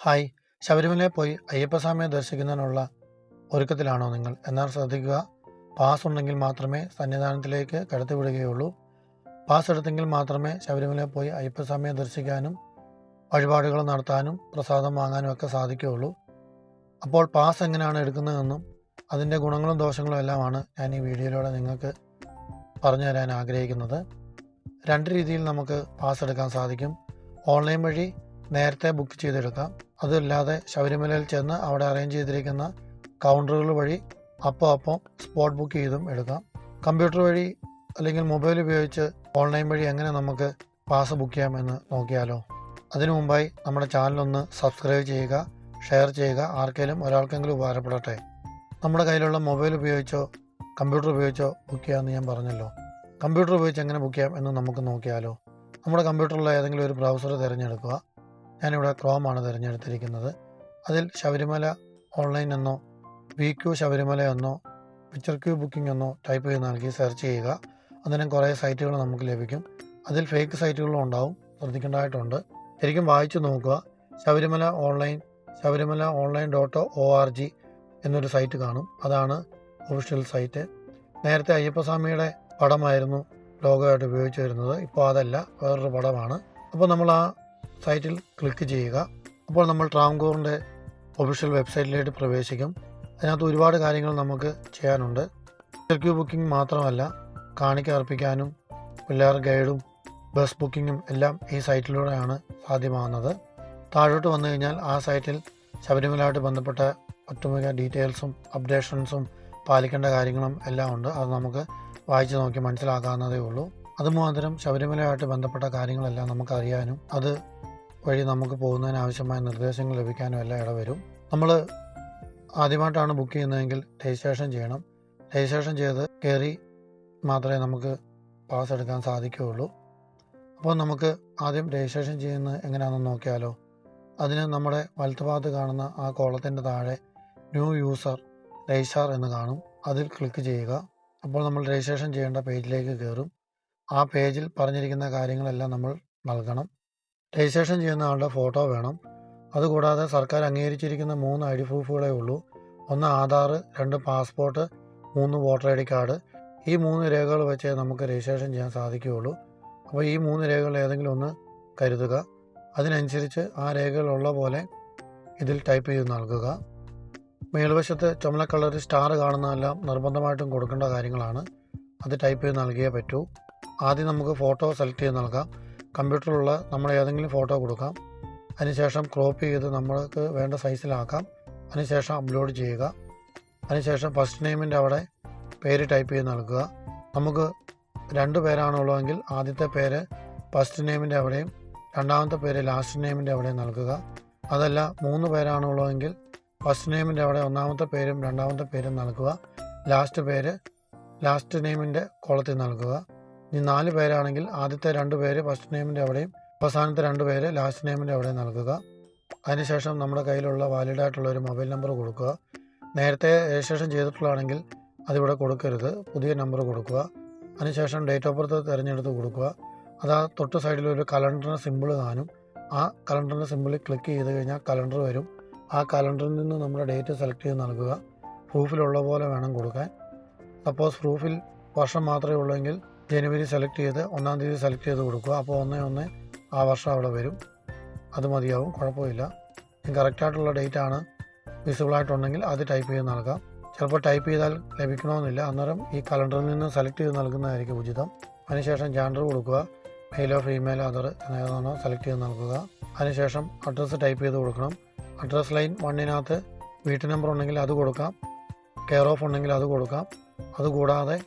Hi. ശബരിമലയിൽ പോയി അയ്യപ്പസ്വാമിയെ ദർശിക്കുന്നതിനുള്ള ഒരുക്കത്തിലാണോ നിങ്ങൾ? എന്നാൽ ശ്രദ്ധിക്കുക പാസ് ഉണ്ടെങ്കിൽ മാത്രമേ സന്നിധാനത്തിലേക്ക് കടത്തിവിടുകയുള്ളൂ. പാസ് എടുത്തെങ്കിൽ മാത്രമേ ശബരിമലയിൽ പോയി അയ്യപ്പസ്വാമിയെ ദർശിക്കാനും വഴിപാടുകൾ നടത്താനും പ്രസാദം വാങ്ങാനും ഒക്കെ സാധിക്കുകയുള്ളൂ. അപ്പോൾ പാസ് എങ്ങനെയാണ് എടുക്കുന്നതെന്നും അതിന്റെ ഗുണങ്ങളും ദോഷങ്ങളും എല്ലാമാണ് ഞാൻ ഈ വീഡിയോയിലൂടെ നിങ്ങൾക്ക് പറഞ്ഞു തരാൻ ആഗ്രഹിക്കുന്നത്. രണ്ട് രീതിയിൽ നമുക്ക് പാസ് എടുക്കാൻ സാധിക്കും. ഓൺലൈൻ വഴി നേരത്തെ ബുക്ക് ചെയ്തെടുക്കാം. അതല്ലാതെ ശബരിമലയിൽ ചെന്ന് അവിടെ അറേഞ്ച് ചെയ്തിരിക്കുന്ന കൗണ്ടറുകൾ വഴി അപ്പോൾ അപ്പം സ്പോട്ട് ബുക്ക് ചെയ്തും എടുക്കാം. കമ്പ്യൂട്ടർ വഴി അല്ലെങ്കിൽ മൊബൈൽ ഉപയോഗിച്ച് ഓൺലൈൻ വഴി എങ്ങനെ നമുക്ക് പാസ് ബുക്ക് ചെയ്യാമെന്ന് നോക്കിയാലോ? അതിനു മുമ്പായി നമ്മുടെ ചാനലൊന്ന് സബ്സ്ക്രൈബ് ചെയ്യുക ഷെയർ ചെയ്യുക ആർക്കെങ്കിലും ഒരാൾക്കെങ്കിലും ഉപകാരപ്പെടട്ടെ. നമ്മുടെ കയ്യിലുള്ള മൊബൈൽ ഉപയോഗിച്ചോ കമ്പ്യൂട്ടർ ഉപയോഗിച്ചോ ബുക്ക് ചെയ്യാമെന്ന് ഞാൻ പറഞ്ഞല്ലോ. കമ്പ്യൂട്ടർ ഉപയോഗിച്ച് എങ്ങനെ ബുക്ക് ചെയ്യാം എന്ന് നമുക്ക് നോക്കിയാലോ? നമ്മുടെ കമ്പ്യൂട്ടറിലെ ഏതെങ്കിലും ഒരു ബ്രൗസർ തിരഞ്ഞെടുക്കുക. ഞാനിവിടെ ക്രോമാണ് തിരഞ്ഞെടുത്തിരിക്കുന്നത്. അതിൽ ശബരിമല ഓൺലൈൻ എന്നോ വി ക്യു ശബരിമല എന്നോ പിക്ചർ ക്യൂ ബുക്കിംഗ് എന്നോ ടൈപ്പ് ചെയ്ത് നൽകി സെർച്ച് ചെയ്യുക. അന്നേരം കുറേ സൈറ്റുകൾ നമുക്ക് ലഭിക്കും. അതിൽ ഫേക്ക് സൈറ്റുകളും ഉണ്ടാവും. ശ്രദ്ധിക്കേണ്ടതായിട്ടുണ്ട്. ശരിക്കും വായിച്ചു നോക്കുക. Sabarimala online Sabarimala online dot O R G എന്നൊരു സൈറ്റ് കാണും. അതാണ് ഒഫീഷ്യൽ സൈറ്റ് നേരത്തെ അയ്യപ്പസ്വാമിയുടെ പടമായിരുന്നു ലോഗോയായിട്ട് ഉപയോഗിച്ചു വരുന്നത്. ഇപ്പോൾ അതല്ല. വേറൊരു പടമാണ്. അപ്പോൾ നമ്മൾ ആ സൈറ്റിൽ ക്ലിക്ക് ചെയ്യുക. അപ്പോൾ നമ്മൾ ട്രാവൻകൂറിന്റെ ഒഫീഷ്യൽ വെബ്സൈറ്റിലേക്ക് പ്രവേശിക്കും. അതിനകത്ത് ഒരുപാട് കാര്യങ്ങൾ നമുക്ക് ചെയ്യാനുണ്ട്. ഇന്റർവ്യൂ ബുക്കിംഗ് മാത്രമല്ല കാണിക്ക അർപ്പിക്കാനും പിള്ളേർ ഗൈഡും ബസ് ബുക്കിങ്ങും എല്ലാം ഈ സൈറ്റിലൂടെയാണ് സാധ്യമാകുന്നത്. താഴോട്ട് വന്നു കഴിഞ്ഞാൽ ആ സൈറ്റിൽ ശബരിമലയായിട്ട് ബന്ധപ്പെട്ട ഒട്ടുമിക്ക ഡീറ്റെയിൽസും അപ്ഡേഷൻസും പാലിക്കേണ്ട കാര്യങ്ങളും എല്ലാം ഉണ്ട്. അത് നമുക്ക് വായിച്ച് നോക്കി മനസ്സിലാക്കാവുന്നതേ ഉള്ളൂ. അതുമാത്രം ശബരിമലയായിട്ട് ബന്ധപ്പെട്ട കാര്യങ്ങളെല്ലാം നമുക്കറിയാനും അത് വഴി നമുക്ക് പോകുന്നതിന് ആവശ്യമായ നിർദ്ദേശങ്ങൾ ലഭിക്കാനും എല്ലാം ഇടവരും. നമ്മൾ ആദ്യമായിട്ടാണ് ബുക്ക് ചെയ്യുന്നതെങ്കിൽ രജിസ്ട്രേഷൻ ചെയ്യണം. രജിസ്ട്രേഷൻ ചെയ്ത് കയറി മാത്രമേ നമുക്ക് പാസ് എടുക്കാൻ സാധിക്കുകയുള്ളൂ. അപ്പോൾ നമുക്ക് ആദ്യം രജിസ്ട്രേഷൻ ചെയ്യുന്നത് എങ്ങനെയാണെന്ന് നോക്കിയാലോ. അതിന് നമ്മുടെ വലത്തുഭാഗത്ത് കാണുന്ന ആ കോളത്തിന്റെ താഴെ ന്യൂ യൂസർ രജിസ്റ്റാർ എന്ന് കാണും. അതിൽ ക്ലിക്ക് ചെയ്യുക. അപ്പോൾ നമ്മൾ രജിസ്ട്രേഷൻ ചെയ്യേണ്ട പേജിലേക്ക് കയറും. ആ പേജിൽ പറഞ്ഞിരിക്കുന്ന കാര്യങ്ങളെല്ലാം നമ്മൾ നൽകണം. രജിസ്ട്രേഷൻ ചെയ്യുന്ന ആളുടെ ഫോട്ടോ വേണം. അതുകൂടാതെ സർക്കാർ അംഗീകരിച്ചിരിക്കുന്ന മൂന്ന് ഐ ഡി പ്രൂഫുകളേ ഉള്ളൂ. ഒന്ന് ആധാർ രണ്ട് പാസ്പോർട്ട് മൂന്ന് വോട്ടർ ഐ ഡി കാർഡ്. ഈ മൂന്ന് രേഖകൾ വെച്ചേ നമുക്ക് രജിസ്ട്രേഷൻ ചെയ്യാൻ സാധിക്കുകയുള്ളൂ. അപ്പോൾ ഈ മൂന്ന് രേഖകൾ ഏതെങ്കിലും ഒന്ന് കരുതുക. അതിനനുസരിച്ച് ആ രേഖകളുള്ള പോലെ ഇതിൽ ടൈപ്പ് ചെയ്ത് നൽകുക. മേൽവശത്ത് ചുമല സ്റ്റാർ കാണുന്നതെല്ലാം നിർബന്ധമായിട്ടും കൊടുക്കേണ്ട കാര്യങ്ങളാണ്. അത് ടൈപ്പ് ചെയ്ത് നൽകിയേ പറ്റൂ. ആദ്യം നമുക്ക് ഫോട്ടോ സെലക്ട് ചെയ്ത് നൽകാം. കമ്പ്യൂട്ടറിലുള്ള നമ്മൾ ഏതെങ്കിലും ഫോട്ടോ കൊടുക്കാം. അതിനുശേഷം ക്രോപ്പ് ചെയ്ത് നമ്മൾക്ക് വേണ്ട സൈസിലാക്കാം. അതിനുശേഷം അപ്ലോഡ് ചെയ്യുക. അതിനുശേഷം ഫസ്റ്റ് നെയിമിന്റെ അവിടെ പേര് ടൈപ്പ് ചെയ്ത് നൽകുക. നമുക്ക് രണ്ട് പേരാണുള്ളതെങ്കിൽ ആദ്യത്തെ പേര് ഫസ്റ്റ് നെയിമിന്റെ അവിടെയും രണ്ടാമത്തെ പേര് ലാസ്റ്റ് നെയിമിന്റെ അവിടെയും നൽകുക. അതല്ല മൂന്ന് പേരാണുള്ളതെങ്കിൽ ഫസ്റ്റ് നെയിമിന്റെ അവിടെ ഒന്നാമത്തെ പേരും രണ്ടാമത്തെ പേരും നൽകുക. ലാസ്റ്റ് പേര് ലാസ്റ്റ് നെയിമിന്റെ കോളത്തിൽ നൽകുക. ഇനി നാല് പേരാണെങ്കിൽ ആദ്യത്തെ രണ്ട് പേര് ഫസ്റ്റ് നെയിമിന്റെ അവിടെയും അവസാനത്തെ രണ്ട് പേര് ലാസ്റ്റ് നെയിമിന്റെ അവിടെയും നൽകുക. അതിനുശേഷം നമ്മുടെ കയ്യിലുള്ള വാലിഡ് ആയിട്ടുള്ള ഒരു മൊബൈൽ നമ്പർ കൊടുക്കുക. നേരത്തെ രജിസ്ട്രേഷൻ ചെയ്തിട്ടുള്ളതാണെങ്കിൽ അതിവിടെ കൊടുക്കരുത്. പുതിയ നമ്പർ കൊടുക്കുക. അതിനുശേഷം ഡേറ്റ് ഓഫ് ബർത്ത് തിരഞ്ഞെടുത്ത് കൊടുക്കുക. അത് ആ തൊട്ട് സൈഡിൽ ഒരു കലണ്ടറിന് സിമ്പിൾ കാണും. ആ കലണ്ടറിന്റെ സിമ്പിളിൽ ക്ലിക്ക് ചെയ്ത് കഴിഞ്ഞാൽ കലണ്ടർ വരും. ആ കലണ്ടറിൽ നിന്ന് നമ്മുടെ ഡേറ്റ് സെലക്ട് ചെയ്ത് നൽകുക. പ്രൂഫിലുള്ള പോലെ വേണം കൊടുക്കാൻ. സപ്പോസ് പ്രൂഫിൽ വർഷം മാത്രമേ ഉള്ളെങ്കിൽ ജനുവരി സെലക്ട് ചെയ്ത് ഒന്നാം തീയതി സെലക്ട് ചെയ്ത് കൊടുക്കുക. അപ്പോൾ ഒന്നേ ഒന്ന് ആ വർഷം അവിടെ വരും. അത് മതിയാവും. കുഴപ്പമില്ല. കറക്റ്റായിട്ടുള്ള ഡേറ്റ് ആണ്. വിസിബിൾ ആയിട്ടുണ്ടെങ്കിൽ അത് ടൈപ്പ് ചെയ്ത് നൽകാം. ചിലപ്പോൾ ടൈപ്പ് ചെയ്താൽ ലഭിക്കണമെന്നില്ല. അന്നേരം ഈ കലണ്ടറിൽ നിന്ന് സെലക്ട് ചെയ്ത് നൽകുന്നതായിരിക്കും ഉചിതം. അതിനുശേഷം ജാൻഡർ കൊടുക്കുക. മെയിലോ ഫീമെയിലോ അതർ ഏതാണോ സെലക്ട് ചെയ്ത് നൽകുക. അതിനുശേഷം അഡ്രസ്സ് ടൈപ്പ് ചെയ്ത് കൊടുക്കണം. അഡ്രസ്സ് ലൈൻ വണ്ണിനകത്ത് വീട്ടു നമ്പർ ഉണ്ടെങ്കിൽ അത് കൊടുക്കാം. കെയർ ഓഫ് ഉണ്ടെങ്കിൽ അത് കൊടുക്കാം. അതുകൂടാതെ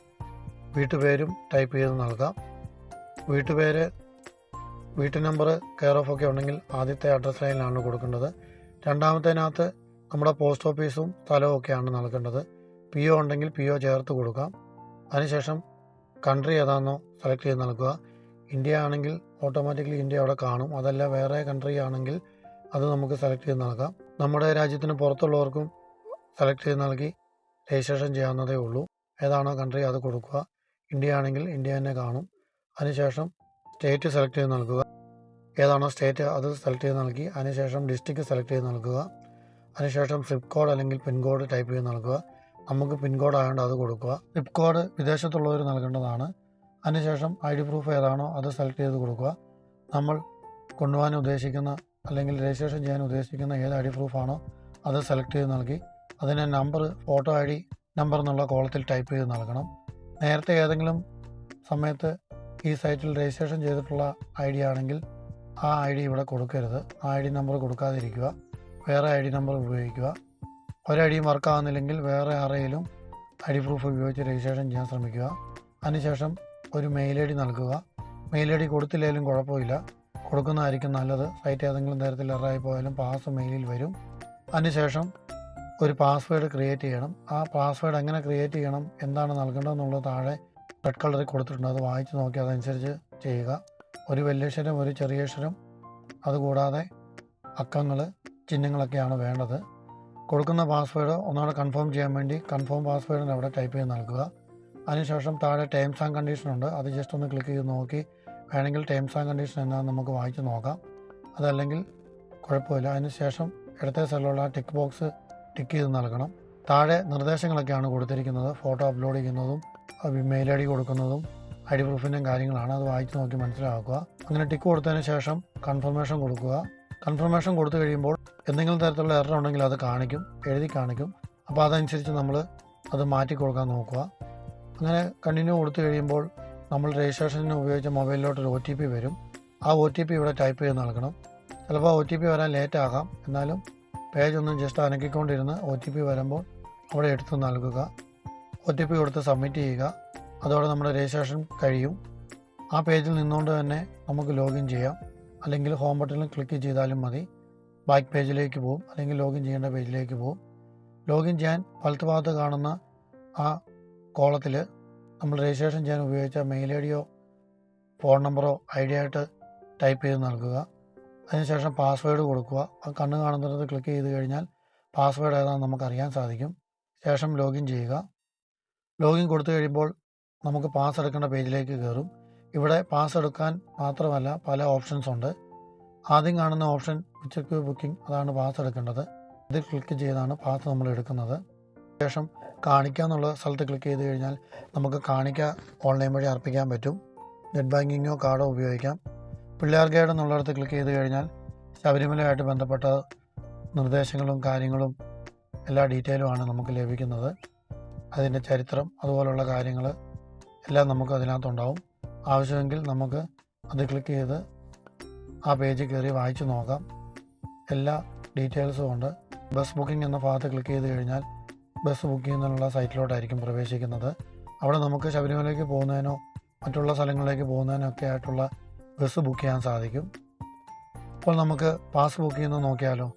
വീട്ടുപേരും ടൈപ്പ് ചെയ്ത് നൽകാം. വീട്ടുപേര് വീട്ടു നമ്പർ കെയർ ഓഫ് ഒക്കെ ഉണ്ടെങ്കിൽ ആദ്യത്തെ അഡ്രസ് ലൈനിലാണ് കൊടുക്കേണ്ടത്. രണ്ടാമത്തേനകത്ത് നമ്മുടെ പോസ്റ്റ് ഓഫീസും സ്ഥലവും ഒക്കെയാണ് നൽകേണ്ടത്. പി ഒ ഉണ്ടെങ്കിൽ പി ഒ ചേർത്ത് കൊടുക്കാം. അതിനുശേഷം കൺട്രി ഏതാണെന്നോ സെലക്ട് ചെയ്ത് നൽകുക. ഇന്ത്യ ആണെങ്കിൽ ഓട്ടോമാറ്റിക്കലി ഇന്ത്യ അവിടെ കാണും. അതല്ല വേറെ കൺട്രി ആണെങ്കിൽ അത് നമുക്ക് സെലക്ട് ചെയ്ത് നൽകാം. നമ്മുടെ രാജ്യത്തിന് പുറത്തുള്ളവർക്കും സെലക്ട് ചെയ്ത് നൽകി രജിസ്ട്രേഷൻ ചെയ്യാവുന്നതേ ഉള്ളൂ. ഏതാണോ കൺട്രി അത് കൊടുക്കുക. ഇന്ത്യ ആണെങ്കിൽ ഇന്ത്യ തന്നെ കാണും. അതിനുശേഷം സ്റ്റേറ്റ് സെലക്ട് ചെയ്ത് നൽകുക. ഏതാണോ സ്റ്റേറ്റ് അത് സെലക്ട് ചെയ്ത് നൽകി. അതിനുശേഷം ഡിസ്ട്രിക്ട് സെലക്ട് ചെയ്ത് നൽകുക. അതിനുശേഷം സിപ്പ് കോഡ് അല്ലെങ്കിൽ പിൻ കോഡ് ടൈപ്പ് ചെയ്ത് നൽകുക. നമുക്ക് പിൻ കോഡ് ആയതുകൊണ്ട് അത് കൊടുക്കുക. സിപ്പ് കോഡ് വിദേശത്തുള്ളവർ നൽകേണ്ടതാണ്. അതിനുശേഷം ഐ ഡി പ്രൂഫ് ഏതാണോ അത് സെലക്ട് ചെയ്ത് കൊടുക്കുക. നമ്മൾ കൊണ്ടുപോകാൻ ഉദ്ദേശിക്കുന്ന അല്ലെങ്കിൽ രജിസ്ട്രേഷൻ ചെയ്യാൻ ഉദ്ദേശിക്കുന്ന ഏത് ഐ ഡി പ്രൂഫാണോ അത് സെലക്ട് ചെയ്ത് നൽകി. അതിന് number photo I D number എന്നുള്ള കോളത്തിൽ ടൈപ്പ് ചെയ്ത് നൽകണം. നേരത്തെ ഏതെങ്കിലും സമയത്ത് ഈ സൈറ്റിൽ രജിസ്ട്രേഷൻ ചെയ്തിട്ടുള്ള ഐ ഡി ആണെങ്കിൽ ആ ഐ ഡി ഇവിടെ കൊടുക്കരുത്. ആ ഐ ഡി നമ്പർ കൊടുക്കാതിരിക്കുക. വേറെ ഐ ഡി നമ്പർ ഉപയോഗിക്കുക. ഒരു ഐ ഡിയും വർക്ക് ആകുന്നില്ലെങ്കിൽ വേറെ ആരെങ്കിലും ഐ ഡി പ്രൂഫ് ഉപയോഗിച്ച് രജിസ്ട്രേഷൻ ചെയ്യാൻ ശ്രമിക്കുക. അതിനുശേഷം ഒരു മെയിൽ ഐ ഡി നൽകുക. മെയിൽ ഐ ഡി കൊടുത്തില്ലെങ്കിലും കുഴപ്പമില്ല. കൊടുക്കുന്നതായിരിക്കും നല്ലത്. സൈറ്റ് ഏതെങ്കിലും തരത്തിൽ എറായി പോയാലും പാസ് മെയിലിൽ വരും. അതിനുശേഷം ഒരു പാസ്വേഡ് ക്രിയേറ്റ് ചെയ്യണം. ആ പാസ്വേഡ് എങ്ങനെ ക്രിയേറ്റ് ചെയ്യണം എന്താണ് നൽകേണ്ടതെന്നുള്ളത് താഴെ റെഡ് കളറിൽ കൊടുത്തിട്ടുണ്ട്. അത് വായിച്ച് നോക്കി അതനുസരിച്ച് ചെയ്യുക. ഒരു വലിയക്ഷരം ഒരു ചെറിയ അക്ഷരം. അതുകൂടാതെ അക്കങ്ങൾ ചിഹ്നങ്ങളൊക്കെയാണ് വേണ്ടത്. കൊടുക്കുന്ന പാസ്വേഡ് ഒന്നുകൂടെ കൺഫേം ചെയ്യാൻ വേണ്ടി കൺഫേം പാസ്വേഡിന് അവിടെ ടൈപ്പ് ചെയ്ത് നൽകുക. അതിനുശേഷം താഴെ ടേംസ് ആൻഡ് കണ്ടീഷൻ ഉണ്ട്. അത് ജസ്റ്റ് ഒന്ന് ക്ലിക്ക് ചെയ്ത് നോക്കി. വേണമെങ്കിൽ ടേംസ് ആൻഡ് കണ്ടീഷൻ എന്താണെന്ന് നമുക്ക് വായിച്ച് നോക്കാം. അതല്ലെങ്കിൽ കുഴപ്പമില്ല. അതിനുശേഷം ഇടത്തെ സ്ഥലമുള്ള ടിക്ക് ബോക്സ് ടിക്ക് ചെയ്ത് നൽകണം. താഴെ നിർദ്ദേശങ്ങളൊക്കെയാണ് കൊടുത്തിരിക്കുന്നത്. ഫോട്ടോ അപ്ലോഡ് ചെയ്യുന്നതും മെയിൽ ഐ ഡി കൊടുക്കുന്നതും ഐ ഡി പ്രൂഫിന്റെയും കാര്യങ്ങളാണ്. അത് വായിച്ച് നോക്കി മനസ്സിലാക്കുക. അങ്ങനെ ടിക്ക് കൊടുത്തതിന് ശേഷം കൺഫർമേഷൻ കൊടുക്കുക. കൺഫർമേഷൻ കൊടുത്തു കഴിയുമ്പോൾ എന്തെങ്കിലും തരത്തിലുള്ള എറർ ഉണ്ടെങ്കിൽ അത് കാണിക്കും എഴുതി കാണിക്കും. അപ്പോൾ അതനുസരിച്ച് നമ്മൾ അത് മാറ്റി കൊടുക്കാൻ നോക്കുക. അങ്ങനെ കണ്ടിന്യൂ കൊടുത്തു കഴിയുമ്പോൾ നമ്മൾ രജിസ്ട്രേഷന് ഉപയോഗിച്ച മൊബൈലിലോട്ട് ഒരു ഒ ടി പി വരും. ആ ഒ ടി പി ഇവിടെ ടൈപ്പ് ചെയ്ത് നൽകണം. ചിലപ്പോൾ ഒ ടി പി വരാൻ ലേറ്റ് ആകാം. എന്നാലും പേജ് ഒന്നും ജസ്റ്റ് അനക്കിക്കൊണ്ടിരുന്ന് ഒ ടി പി വരുമ്പോൾ അവിടെ എടുത്ത് നൽകുക. ഒ ടി പി കൊടുത്ത് സബ്മിറ്റ് ചെയ്യുക. അതോടെ നമ്മുടെ രജിസ്ട്രേഷൻ കഴിയും. ആ പേജിൽ നിന്നുകൊണ്ട് തന്നെ നമുക്ക് ലോഗിൻ ചെയ്യാം. അല്ലെങ്കിൽ ഹോം ബട്ടണിൽ ക്ലിക്ക് ചെയ്താലും മതി. ബാക്ക് പേജിലേക്ക് പോകും അല്ലെങ്കിൽ ലോഗിൻ ചെയ്യേണ്ട പേജിലേക്ക് പോകും ലോഗിൻ ചെയ്യാൻ വലത്ത് ഭാഗത്ത് കാണുന്ന ആ കോളത്തിൽ നമ്മൾ രജിസ്ട്രേഷൻ ചെയ്യാൻ ഉപയോഗിച്ച മെയിൽ ഐ ഡിയോ ഫോൺ നമ്പറോ ഐ ഡി ആയിട്ട് ടൈപ്പ് ചെയ്ത് നൽകുക. അതിനുശേഷം പാസ്വേഡ് കൊടുക്കുക. ആ കണ്ണ് കാണുന്നിടത്ത് ക്ലിക്ക് ചെയ്ത് കഴിഞ്ഞാൽ പാസ്വേഡ് ഏതാണെന്ന് നമുക്കറിയാൻ സാധിക്കും. ശേഷം ലോഗിൻ ചെയ്യുക. ലോഗിൻ കൊടുത്തു കഴിയുമ്പോൾ നമുക്ക് പാസ് എടുക്കേണ്ട പേജിലേക്ക് കയറും. ഇവിടെ പാസ് എടുക്കാൻ മാത്രമല്ല പല ഓപ്ഷൻസ് ഉണ്ട്. ആദ്യം കാണുന്ന ഓപ്ഷൻ ഉച്ചയ്ക്ക് ബുക്കിംഗ് അതാണ് പാസ് എടുക്കേണ്ടത്. ഇതിൽ ക്ലിക്ക് ചെയ്താണ് പാസ് നമ്മൾ എടുക്കുന്നത്. ശേഷം കാണിക്കുക എന്നുള്ള സ്ഥലത്ത് ക്ലിക്ക് ചെയ്ത് കഴിഞ്ഞാൽ നമുക്ക് കാണിക്ക ഓൺലൈൻ വഴി അർപ്പിക്കാൻ പറ്റും. നെറ്റ് ബാങ്കിങ്ങോ കാർഡോ ഉപയോഗിക്കാം. പിള്ളേർ ഗൈഡ് എന്നുള്ളിടത്ത് ക്ലിക്ക് ചെയ്ത് കഴിഞ്ഞാൽ ശബരിമലയായിട്ട് ബന്ധപ്പെട്ട നിർദ്ദേശങ്ങളും കാര്യങ്ങളും എല്ലാ ഡീറ്റെയിലുമാണ് നമുക്ക് ലഭിക്കുന്നത്. അതിന്റെ ചരിത്രം അതുപോലുള്ള കാര്യങ്ങൾ എല്ലാം നമുക്ക് അതിനകത്തുണ്ടാവും. ആവശ്യമെങ്കിൽ നമുക്ക് അത് ക്ലിക്ക് ചെയ്ത് ആ പേജ് കയറി വായിച്ചു നോക്കാം. എല്ലാ ഡീറ്റെയിൽസും ഉണ്ട്. ബസ് ബുക്കിംഗ് എന്ന ഭാഗത്ത് ക്ലിക്ക് ചെയ്ത് കഴിഞ്ഞാൽ ബസ് ബുക്ക് ചെയ്യുന്നതിനുള്ള സൈറ്റിലോട്ടായിരിക്കും പ്രവേശിക്കുന്നത്. അവിടെ നമുക്ക് ശബരിമലയ്ക്ക് പോകുന്നതിനോ മറ്റുള്ള സ്ഥലങ്ങളിലേക്ക് പോകുന്നതിനോ ഒക്കെ ആയിട്ടുള്ള ബസ് ബുക്ക് ചെയ്യാൻ സാധിക്കും. അപ്പോൾ നമുക്ക് പാസ് ബുക്ക് ചെയ്യുന്നത് നോക്കിയാലോ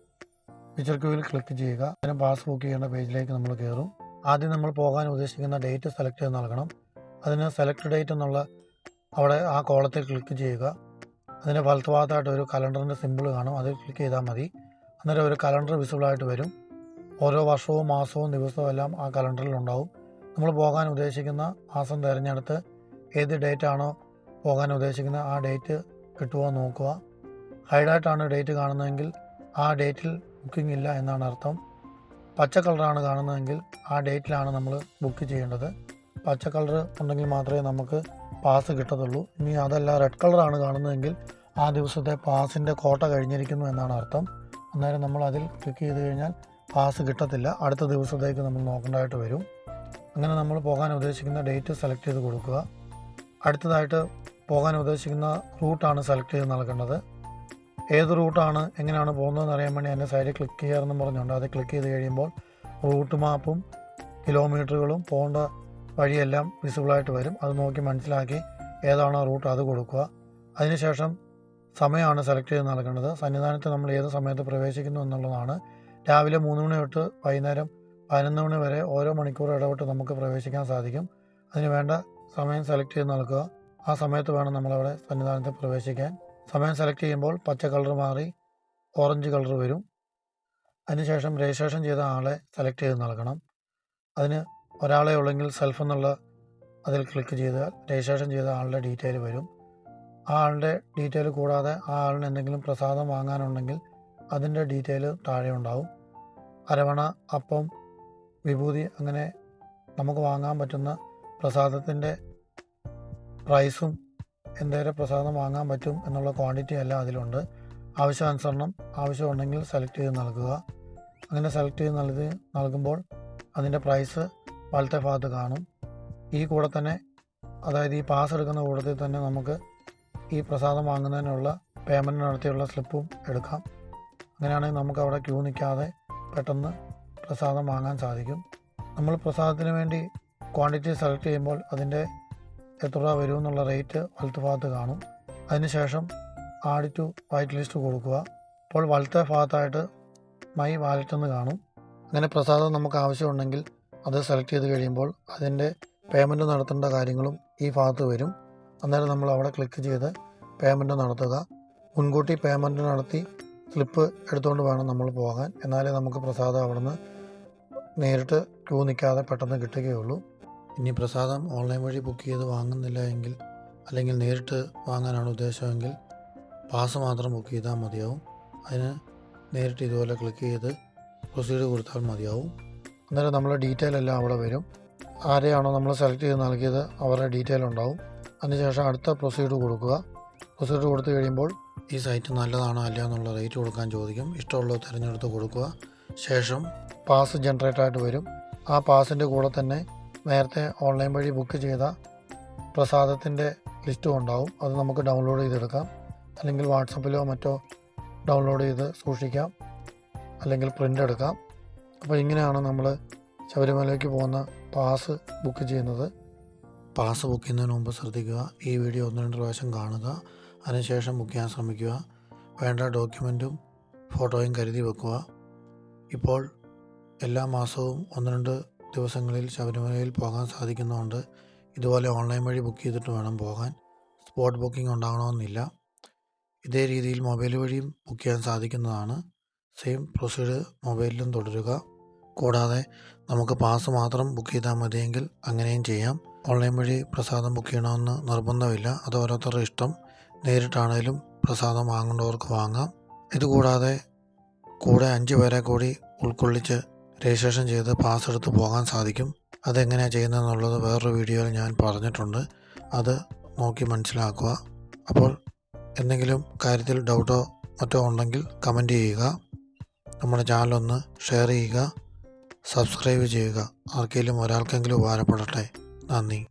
ഫീച്ചർ ക്യൂവിൽ ക്ലിക്ക് ചെയ്യുക. അതിന് പാസ് ബുക്ക് ചെയ്യേണ്ട പേജിലേക്ക് നമ്മൾ കയറും ആദ്യം നമ്മൾ പോകാൻ ഉദ്ദേശിക്കുന്ന ഡേറ്റ് സെലക്ട് ചെയ്ത് നൽകണം. അതിന് സെലക്ട് ഡേറ്റ് എന്നുള്ള അവിടെ ആ കോളത്തിൽ ക്ലിക്ക് ചെയ്യുക. അതിന്റെ ഫലത്തുഭാഗത്തായിട്ട് ഒരു കലണ്ടറിന്റെ സിമ്പിൾ കാണും. അതിൽ ക്ലിക്ക് ചെയ്താൽ മതി. അന്നേരം ഒരു കലണ്ടർ വിസിബിൾ ആയിട്ട് വരും. ഓരോ വർഷവും മാസവും ദിവസവും എല്ലാം ആ കലണ്ടറിൽ ഉണ്ടാവും. നമ്മൾ പോകാൻ ഉദ്ദേശിക്കുന്ന മാസം തിരഞ്ഞെടുത്ത് ഏത് ഡേറ്റ് ആണോ പോകാൻ ഉദ്ദേശിക്കുന്ന ആ ഡേറ്റ് കിട്ടുമോ നോക്കുക. ഹൈഡായിട്ടാണ് ഡേറ്റ് കാണുന്നതെങ്കിൽ ആ ഡേറ്റിൽ ബുക്കിംഗ് ഇല്ല എന്നാണ് അർത്ഥം. പച്ച കളറാണ് കാണുന്നതെങ്കിൽ ആ ഡേറ്റിലാണ് നമ്മൾ ബുക്ക് ചെയ്യേണ്ടത്. പച്ച കളർ ഉണ്ടെങ്കിൽ മാത്രമേ നമുക്ക് പാസ് കിട്ടത്തുള്ളൂ. ഇനി അതല്ല റെഡ് കളറാണ് കാണുന്നതെങ്കിൽ ആ ദിവസത്തെ പാസിന്റെ കോട്ട കഴിഞ്ഞിരിക്കുന്നു എന്നാണ് അർത്ഥം. അന്നേരം നമ്മൾ അതിൽ ക്ലിക്ക് ചെയ്ത് കഴിഞ്ഞാൽ പാസ് കിട്ടത്തില്ല. അടുത്ത ദിവസത്തേക്ക് നമ്മൾ നോക്കേണ്ടതായിട്ട് വരും. അങ്ങനെ നമ്മൾ പോകാൻ ഉദ്ദേശിക്കുന്ന ഡേറ്റ് സെലക്ട് ചെയ്ത് കൊടുക്കുക. അടുത്തതായിട്ട് പോകാൻ ഉദ്ദേശിക്കുന്ന റൂട്ടാണ് സെലക്ട് ചെയ്ത് നൽകേണ്ടത്. ഏത് റൂട്ടാണ് എങ്ങനെയാണ് പോകുന്നതെന്ന് അറിയാൻ വേണ്ടി എന്റെ സൈഡിൽ ക്ലിക്ക് ചെയ്യാറെന്ന് പറഞ്ഞുകൊണ്ട് അത് ക്ലിക്ക് ചെയ്ത് കഴിയുമ്പോൾ റൂട്ട് മാപ്പും കിലോമീറ്ററുകളും പോകേണ്ട വഴിയെല്ലാം വിസിബിളായിട്ട് വരും. അത് നോക്കി മനസ്സിലാക്കി ഏതാണ് റൂട്ട് അത് കൊടുക്കുക. അതിനുശേഷം സമയമാണ് സെലക്ട് ചെയ്ത് നൽകേണ്ടത്. സന്നിധാനത്ത് നമ്മൾ ഏത് സമയത്ത് പ്രവേശിക്കുന്നു എന്നുള്ളതാണ്. രാവിലെ മൂന്ന് മണി തൊട്ട് വൈകുന്നേരം പതിനൊന്ന് മണി വരെ ഓരോ മണിക്കൂർ ഇടപെട്ട് നമുക്ക് പ്രവേശിക്കാൻ സാധിക്കും. അതിന് വേണ്ട സമയം സെലക്ട് ചെയ്ത് നൽകുക. ആ സമയത്ത് വേണം നമ്മളവിടെ സന്നിധാനത്ത് പ്രവേശിക്കാൻ. സമയം സെലക്ട് ചെയ്യുമ്പോൾ പച്ച കളർ മാറി ഓറഞ്ച് കളർ വരും. അതിനുശേഷം രജിസ്ട്രേഷൻ ചെയ്ത ആളെ സെലക്ട് ചെയ്ത് നൽകണം. അതിന് ഒരാളെ ഉള്ളെങ്കിൽ സെൽഫ് എന്നുള്ള അതിൽ ക്ലിക്ക് ചെയ്താൽ രജിസ്ട്രേഷൻ ചെയ്ത ആളുടെ ഡീറ്റെയിൽ വരും. ആ ആളുടെ ഡീറ്റെയിൽ കൂടാതെ ആ ആളിന് എന്തെങ്കിലും പ്രസാദം വാങ്ങാനുണ്ടെങ്കിൽ അതിന്റെ ഡീറ്റെയിൽ താഴെ ഉണ്ടാവും. അരവണ അപ്പം വിഭൂതി അങ്ങനെ നമുക്ക് വാങ്ങാൻ പറ്റുന്ന പ്രസാദത്തിന്റെ പ്രൈസും എന്തേലും പ്രസാദം വാങ്ങാൻ പറ്റും എന്നുള്ള ക്വാണ്ടിറ്റി എല്ലാം അതിലുണ്ട്. ആവശ്യാനുസരണം ആവശ്യമുണ്ടെങ്കിൽ സെലക്ട് ചെയ്ത് നൽകുക. അങ്ങനെ സെലക്ട് ചെയ്ത് നൽകി നൽകുമ്പോൾ അതിന്റെ പ്രൈസ് വലത്തെ ഭാഗത്ത് കാണും. ഈ കൂടെ തന്നെ അതായത് ഈ പാസ് എടുക്കുന്ന കൂടത്തിൽ തന്നെ നമുക്ക് ഈ പ്രസാദം വാങ്ങുന്നതിനുള്ള പേയ്മെന്റ് നടത്തിയുള്ള സ്ലിപ്പും എടുക്കാം. അങ്ങനെയാണെങ്കിൽ നമുക്ക് അവിടെ ക്യൂ നിൽക്കാതെ പെട്ടെന്ന് പ്രസാദം വാങ്ങാൻ സാധിക്കും. നമ്മൾ പ്രസാദത്തിന് വേണ്ടി ക്വാണ്ടിറ്റി സെലക്ട് ചെയ്യുമ്പോൾ അതിന്റെ എത്ര രൂപ വരും എന്നുള്ള റേറ്റ് വലത്ത് ഭാഗത്ത് കാണും. അതിനുശേഷം ആഡ് ടു വൈറ്റ് ലിസ്റ്റ് കൊടുക്കുക. അപ്പോൾ വലത്തെ ഭാഗത്തായിട്ട് മൈ വാലറ്റ് എന്ന് കാണും. അങ്ങനെ പ്രസാദം നമുക്ക് ആവശ്യമുണ്ടെങ്കിൽ അത് സെലക്ട് ചെയ്ത് കഴിയുമ്പോൾ അതിന്റെ പേയ്മെന്റ് നടത്തേണ്ട കാര്യങ്ങളും ഈ ഭാഗത്ത് വരും. അന്നേരം നമ്മൾ അവിടെ ക്ലിക്ക് ചെയ്ത് പേയ്മെന്റ് നടത്തുക. മുൻകൂട്ടി പേയ്മെന്റ് നടത്തി സ്ലിപ്പ് എടുത്തുകൊണ്ട് വേണം നമ്മൾ പോകാൻ. എന്നാലേ നമുക്ക് പ്രസാദം അവിടുന്ന് നേരിട്ട് ക്യൂ നിൽക്കാതെ പെട്ടെന്ന് കിട്ടുകയുള്ളൂ. ഇനി പ്രസാദം ഓൺലൈൻ വഴി ബുക്ക് ചെയ്ത് വാങ്ങുന്നില്ല എങ്കിൽ അല്ലെങ്കിൽ നേരിട്ട് വാങ്ങാനാണ് ഉദ്ദേശമെങ്കിൽ പാസ് മാത്രം ബുക്ക് ചെയ്താൽ മതിയാവും. അതിന് നേരിട്ട് ഇതുപോലെ ക്ലിക്ക് ചെയ്ത് പ്രൊസീഡ് കൊടുത്താൽ മതിയാവും. അന്നേരം നമ്മളെ ഡീറ്റെയിൽ എല്ലാം അവിടെ വരും. ആരെയാണോ നമ്മൾ സെലക്ട് ചെയ്ത് നൽകിയത് അവരുടെ ഡീറ്റെയിൽ ഉണ്ടാവും. അതിനുശേഷം അടുത്ത പ്രൊസീഡ് കൊടുക്കുക. പ്രൊസീഡ് കൊടുത്തു കഴിയുമ്പോൾ ഈ സൈറ്റ് നല്ലതാണോ അല്ല എന്നുള്ള റേറ്റ് കൊടുക്കാൻ ചോദിക്കും. ഇഷ്ടമുള്ളത് തിരഞ്ഞെടുത്ത് കൊടുക്കുക. ശേഷം പാസ് ജനറേറ്റ് ആയിട്ട് വരും. ആ പാസിന്റെ കൂടെ തന്നെ നേരത്തെ ഓൺലൈൻ വഴി ബുക്ക് ചെയ്ത പ്രസാദത്തിന്റെ ലിസ്റ്റും ഉണ്ടാവും. അത് നമുക്ക് ഡൗൺലോഡ് ചെയ്തെടുക്കാം. അല്ലെങ്കിൽ വാട്സപ്പിലോ മറ്റോ ഡൗൺലോഡ് ചെയ്ത് സൂക്ഷിക്കാം. അല്ലെങ്കിൽ പ്രിന്റ് എടുക്കാം. അപ്പോൾ ഇങ്ങനെയാണ് നമ്മൾ ശബരിമലയ്ക്ക് പോകുന്ന പാസ് ബുക്ക് ചെയ്യുന്നത്. പാസ് ബുക്ക് ചെയ്യുന്നതിന് മുമ്പ് ശ്രദ്ധിക്കുക. ഈ വീഡിയോ ഒന്ന് രണ്ട് പ്രാവശ്യം കാണുക. അതിനുശേഷം ബുക്ക് ചെയ്യാൻ ശ്രമിക്കുക. വേണ്ട ഡോക്യുമെന്റും ഫോട്ടോയും കരുതി വെക്കുക. ഇപ്പോൾ എല്ലാ മാസവും ഒന്ന് രണ്ട് ദിവസങ്ങളിൽ ശബരിമലയിൽ പോകാൻ സാധിക്കുന്നതുകൊണ്ട് ഇതുപോലെ ഓൺലൈൻ വഴി ബുക്ക് ചെയ്തിട്ട് വേണം പോകാൻ. സ്പോട്ട് ബുക്കിംഗ് ഉണ്ടാകണമെന്നില്ല. ഇതേ രീതിയിൽ മൊബൈൽ വഴിയും ബുക്ക് ചെയ്യാൻ സാധിക്കുന്നതാണ്. സെയിം പ്രൊസീഡ് മൊബൈലിലും തുടരുക. കൂടാതെ നമുക്ക് പാസ് മാത്രം ബുക്ക് ചെയ്താൽ മതിയെങ്കിൽ അങ്ങനെയും ചെയ്യാം. ഓൺലൈൻ വഴി പ്രസാദം ബുക്ക് ചെയ്യണമെന്ന് നിർബന്ധമില്ല. അത് ഓരോരുത്തരുടെ ഇഷ്ടം. നേരിട്ടാണേലും പ്രസാദം വാങ്ങേണ്ടവർക്ക് വാങ്ങാം. ഇതുകൂടാതെ കൂടെ അഞ്ച് പേരെ കൂടി ഉൾക്കൊള്ളിച്ച് രജിസ്ട്രേഷൻ ചെയ്ത് പാസ് എടുത്ത് പോകാൻ സാധിക്കും. അതെങ്ങനെയാണ് ചെയ്യുന്നതെന്നുള്ളത് വേറൊരു വീഡിയോയിൽ ഞാൻ പറഞ്ഞിട്ടുണ്ട്. അത് നോക്കി മനസ്സിലാക്കുക. അപ്പോൾ എന്തെങ്കിലും കാര്യത്തിൽ ഡൗട്ടോ മറ്റോ ഉണ്ടെങ്കിൽ കമന്റ് ചെയ്യുക. നമ്മുടെ ചാനലൊന്ന് ഷെയർ ചെയ്യുക. സബ്സ്ക്രൈബ് ചെയ്യുക. ആർക്കെങ്കിലും ഒരാൾക്കെങ്കിലും ഉപകാരപ്പെടട്ടെ. നന്ദി.